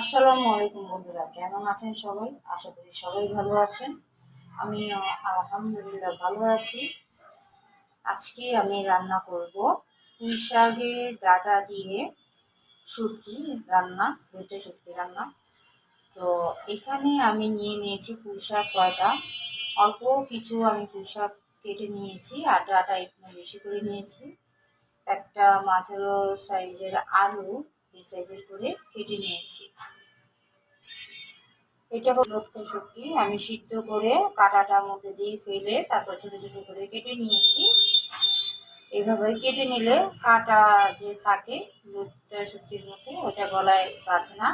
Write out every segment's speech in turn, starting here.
আসসালামু আলাইকুম বন্ধুরা, কেমন আছেন সবাই? আশা করি সবাই ভালো আছেন। আমি আলহামদুলিল্লাহ ভালো আছি। আজকে আমি রান্না করব পুঁই শাকের ডাটা দিয়ে সবজি রান্না ভেটে সবজি রান্না। তো এখানে আমি নিয়ে নিয়েছি পুঁই শাক কয়টা। অল্প কিছু আমি পুঁই শাক কেটে নিয়েছি আর ডাটা এখানে বেশি করে নিয়েছি। একটা মাঝারো সাইজের আলু, এই সাইজের করে কেটে নিয়েছি। এটা হলো লটকা শুটকি আমি সিদ্ধ করে কাটাটার মধ্যে দিয়ে ফেলে তারপর ছোট ছোট করে কেটে নিয়েছি। এভাবে কেটে নিলে কাটা যে থাকে লটকা শুটকির মধ্যে, ওটা গলায় বাঁধে না।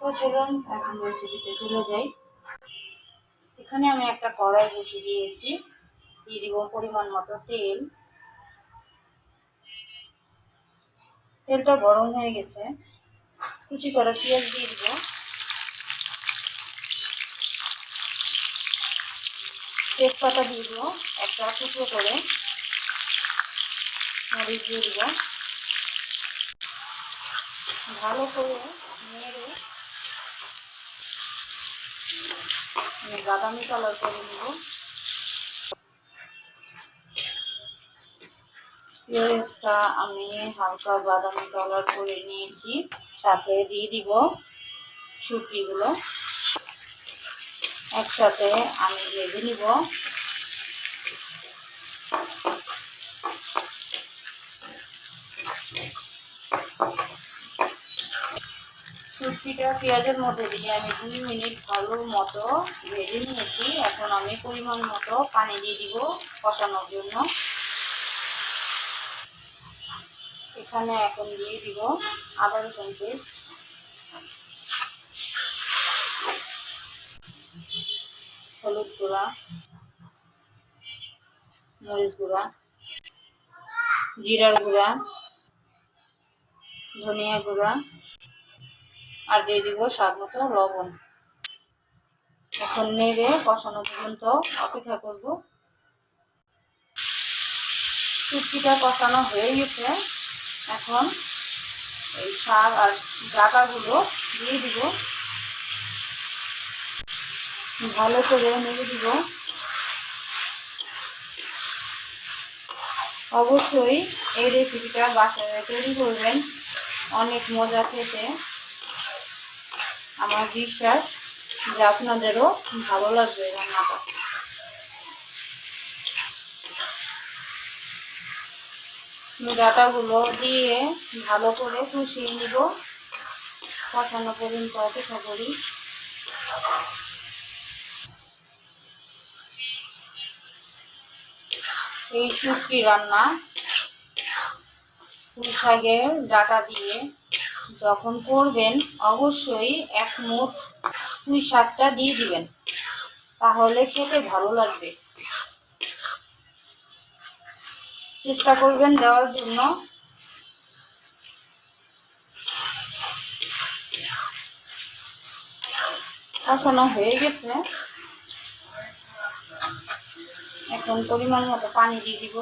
তো চলুন, এখন রেসিপিতে চলে যাই। এখানে আমি একটা কড়াই বসিয়ে দিয়েছি। দিয়ে দিব পরিমাণ মতো তেল। তেলটা গরম হয়ে গেছে। কুচি করা পেঁয়াজ দিয়ে দিব। তেজপাতা দিয়ে দিব একটা টুকরো করে। মরিচ দিয়ে দিব। ভালো করে নেড়ে বাদামি কালার করে নেব। পেঁয়াজটা আমি হালকা বাদামি কালার করে নিয়েছি, সাথে দিয়ে দিব শুটকিগুলো। একসাথে আমি ভেজে নিব শুটকিটা পেঁয়াজের মধ্যে দিয়ে আমি দুই মিনিট ভালো মতো ভেজে নিয়েছি। এখন আমি পরিমাণ মতো পানি দিয়ে দিব কষানোর জন্য। এখানে এখন দিয়ে দিব আদা রসুন পেস্ট। হলুদ গুঁড়া, মরিচ গুঁড়া, জিরার গুঁড়া, ধনিয়া গুঁড়া, আর দিয়ে দিব স্বাদ মতো লবণ। এখন নেড়ে কষানো পর্যন্ত অপেক্ষা করব। চুটকিটা কষানো হয়ে গেছে। এখন এই শাক আর ডাকাগুলো দিয়ে দিব। ভালো করে নেড়ে দিব। অবশ্যই এই রেসিপিটা বাসায় তৈরি করবেন। অনেক মজা খেতে। আমার বিশ্বাস যে আপনাদেরও ভালো লাগবে রান্নাটা। ডাটাগুলো দিয়ে ভালো করে কষিয়ে নিব। কষানো পর্যন্ত অপেক্ষা করি। এই শুটকি রান্না। শাকের ডাটা দিয়ে যখন করবেন, অবশ্যই এক মুঠ পুঁই শাকটা দিয়ে দিবেন। তাহলে খেতে ভালো লাগবে। চেষ্টা করবেন দেওয়ার জন্য। কষানো হয়ে গেছে। এখন পরিমাণ মতো পানি দিয়ে দিব।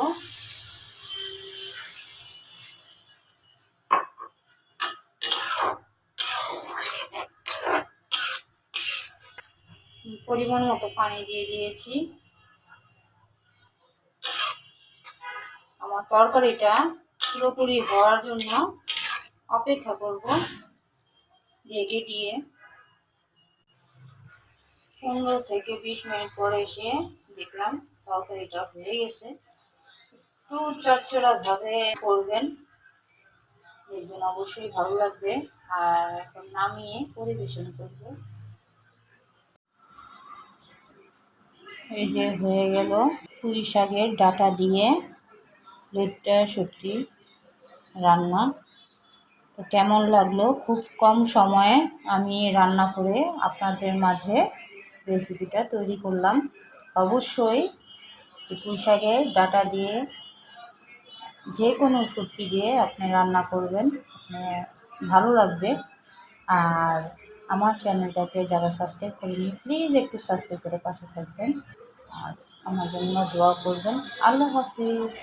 পরিমাণ মতো পানি দিয়ে দিয়েছি। আমার তরকারিটা পুরোপুরি হওয়ার জন্য অপেক্ষা করব রেগে দিয়ে। পনেরো থেকে বিশ মিনিট পরে এসে দেখলাম তরকারিটা হয়ে গেছে। একটু চটচড়া করবেন। দেখবেন অবশ্যই ভালো লাগবে। আর এখন নামিয়ে পরিবেশন করব। এই যে হয়ে গেল পুঁই শাকের ডাটা দিয়ে লেটটা সত্যি রান্না। তো কেমন লাগল? খুব কম সময়ে আমি রান্না করে আপনাদের মাঝে রেসিপিটা তৈরি করলাম। অবশ্যই পুঁই শাকের ডাটা দিয়ে যে কোনো সবজি দিয়ে আপনি রান্না করবেন। ভালো লাগবে। আর আমার চ্যানেলটাকে যারা সাবস্ক্রাইব করেনি প্লিজ একটু সাবস্ক্রাইব করে পাশে থাকবেন। আর আমার জন্য দোয়া করবেন। আল্লাহ হাফিজ।